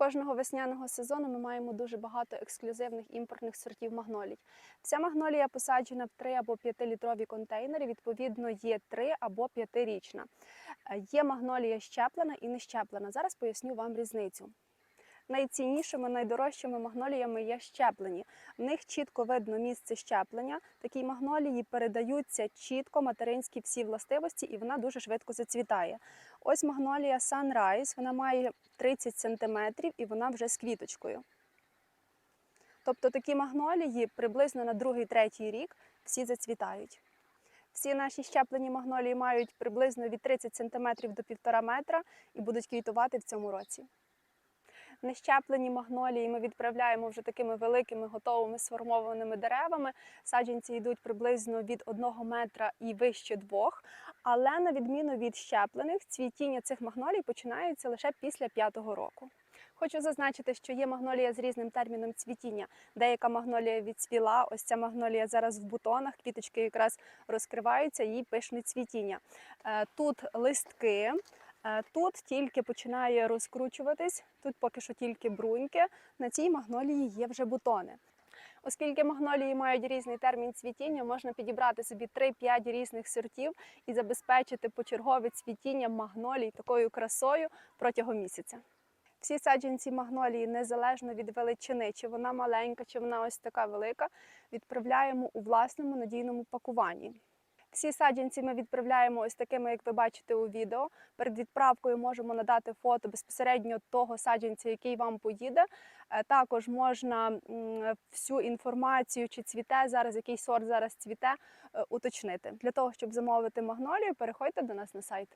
Кожного весняного сезону ми маємо дуже багато ексклюзивних імпортних сортів магнолій. Вся магнолія посаджена в 3 або 5-літрові контейнери, відповідно, є 3 або 5-річна. Е, Є магнолія щеплена і не щеплена. Зараз поясню вам різницю. Найціннішими, найдорожчими магноліями є щеплені. В них чітко видно місце щеплення. Такі магнолії передаються чітко материнські всі властивості, і вона дуже швидко зацвітає. Ось магнолія Sunrise, вона має 30 см і вона вже з квіточкою. Тобто такі магнолії приблизно на другий-третій рік всі зацвітають. Всі наші щеплені магнолії мають приблизно від 30 см до 1,5 метра і будуть квітувати в цьому році. Нещеплені магнолії ми відправляємо вже такими великими готовими сформованими деревами. Саджанці йдуть приблизно від 1 метра і вище двох. Але на відміну від щеплених, цвітіння цих магнолій починається лише після п'ятого року. Хочу зазначити, що є магнолія з різним терміном цвітіння. Деяка магнолія відцвіла, ось ця магнолія зараз в бутонах, квіточки якраз розкриваються, їй пишне цвітіння. Е, Тут листки, тут тільки починає розкручуватись, тут поки що тільки бруньки. На цій магнолії є вже бутони. Оскільки магнолії мають різний термін цвітіння, можна підібрати собі 3-5 різних сортів і забезпечити почергове цвітіння магнолій такою красою протягом місяця. Всі саджанці магнолії, незалежно від величини, чи вона маленька, чи вона ось така велика, відправляємо у власному надійному пакуванні. Всі саджанці ми відправляємо ось такими, як ви бачите у відео. Перед відправкою можемо надати фото безпосередньо того саджанця, який вам поїде. Е, Також можна всю інформацію, чи цвіте зараз, який сорт зараз цвіте, е, уточнити. Для того, щоб замовити магнолію, переходьте до нас на сайт.